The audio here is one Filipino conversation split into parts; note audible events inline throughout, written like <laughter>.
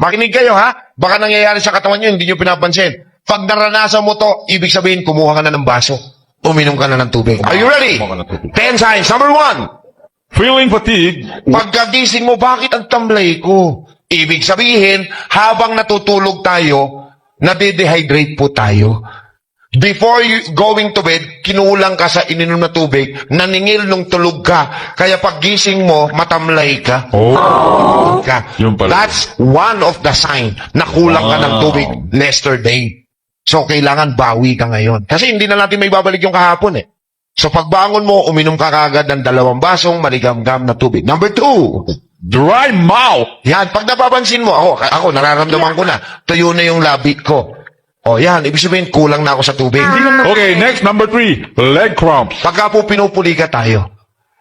Makinig kayo ha. Baka nangyayari sa katawan nyo, hindi nyo pinapansin. Pag naranasan mo to, ibig sabihin, kumuha ka na ng baso. Uminom ka na ng tubig. Are you ready? Ten signs. Number one. Feeling fatigue. Pagkagising mo, bakit ang tamlay ko? Ibig sabihin, habang natutulog tayo, nade-dehydrate po tayo. Before you going to bed, kinulang ka sa ininom na tubig, naningil nung tulog ka. Kaya paggising mo, matamlay ka. Oh. ka. Yun pala. That's one of the sign na kulang ka ng Wow. tubig yesterday. So, kailangan bawi ka ngayon. Kasi hindi na natin may babalik yung kahapon eh. So, pagbangon mo, uminom ka kagad ng dalawang basong maligam-gam na tubig. Number two, Dry mouth. yan, pag napapansin mo, ako, ako, nararamdaman ko na, tuyo na yung labi ko. O yan, ibig sabihin, kulang na ako sa tubig. Okay, next, number three. Leg cramps. Pagka po pinupuli ka tayo,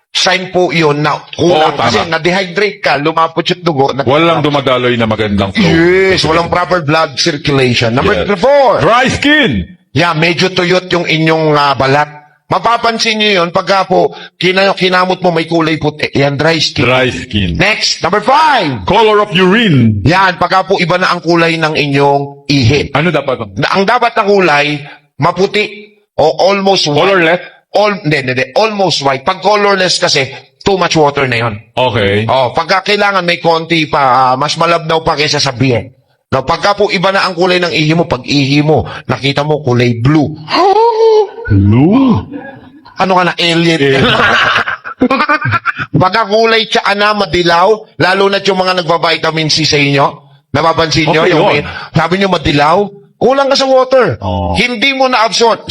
sign po yun na kulang. Oo, tama. kasi na-dehydrate ka, lumapot yung dugo. na- Walang dumadaloy na magandang flow. Yes, walang proper blood circulation. Number Yes. four, Dry skin. yeah, medyo tuyot yung inyong ah, balat. Mapapansin nyo yun, pagka po kina- kinamot mo may kulay puti. Yan, dry skin. Dry skin. Next, number five. Color of urine. Yan, pagka po iba na ang kulay ng inyong ihi. Ano dapat? Na- Ang dapat na kulay, maputi o almost white. Colorless? All, hindi, hindi, hindi. Almost white. Pag colorless kasi, too much water na yon. Okay. Oh, pagka kailangan may konti pa, ah, mas malabnaw pa kaysa sa beer. No, pagka po iba na ang kulay ng ihi mo, pag ihi mo, nakita mo kulay blue. Blue. Ano ka na, alien? Eh. <laughs> Pagka kulay tsaa na, madilaw, lalo na yung mga nagpa-vitamin C sa inyo, napapansin nyo, Okay, yung, yun. sabi nyo madilaw, kulang ka sa water. Oo. Hindi mo na-absorb.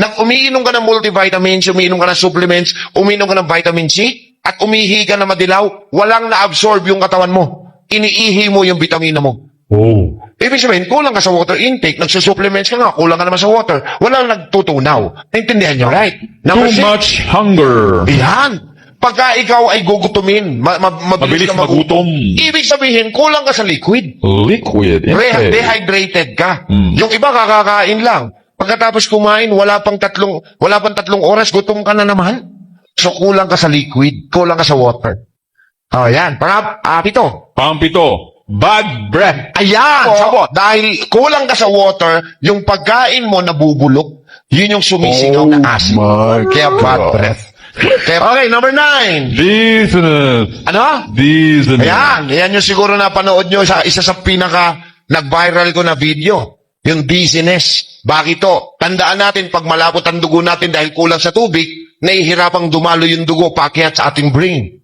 Nag umiinom ka ng multivitamins, umiinom ka ng supplements, umiinom ka ng vitamin C, at umihi ka na madilaw, walang na-absorb yung katawan mo. Iniihi mo yung vitamina mo. Oh. Ibig sabihin, kulang ka sa water intake, nagsusupplements ka nga, kulang ka naman sa water, walang nagtutunaw. Naintindihan nyo, right? Number Too six, much hunger. yan. Pagka ikaw ay gugutumin, ma- ma- mabilis, Mabilis ka magutom. magutom. Ibig sabihin, kulang ka sa liquid. Liquid. Re- Okay. dehydrated ka. Mm. Yung iba kakakain lang. Pagkatapos kumain, wala pang tatlong, wala pang tatlong oras, gutom ka na naman. So, kulang ka sa liquid, kulang ka sa water. Oh, yan. Pangap, ah, pito. Pampito. Bad breath. Ayan, Oh. sabot. Dahil kulang ka sa water, yung pagkain mo nabubulok, yun yung sumisigaw Oh na acid. my Kaya bad God. breath. Kaya, okay, number nine. Dizziness. Ano? Dizziness. Ayan, yan yung siguro napanood nyo sa isa sa pinaka nag-viral ko na video. Yung dizziness. Bakit to? Tandaan natin, pag malapot ang dugo natin dahil kulang sa tubig, nahihirapang dumalo yung dugo paakyat sa ating brain.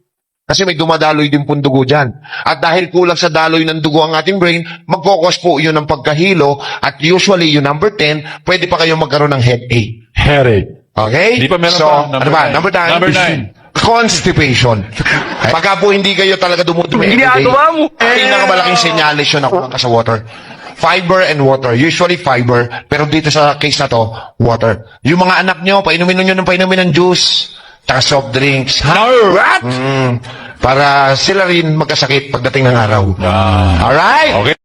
Kasi may dumadaloy din pong dugo dyan. At dahil kulang sa daloy ng dugo ang ating brain, mag-focus po yun ng pagkahilo. At usually, yung number 10, pwede pa kayong magkaroon ng headache. Headache. Okay? Di pa meron so, pa. Number ano ba? nine. Number 9. Number nine. Constipation. <laughs> Pagka po hindi kayo talaga dumudumi every day, mo. pinakamalaking senyales yun na kulang ka sa water. Fiber and water. Usually fiber, pero dito sa case na to, water. Yung mga anak nyo, painumin nyo ng painumin ng juice, tsaka soft drinks. Ha? No, rat. Mm, para sila rin magkasakit pagdating ng araw. Ah. Alright? Okay.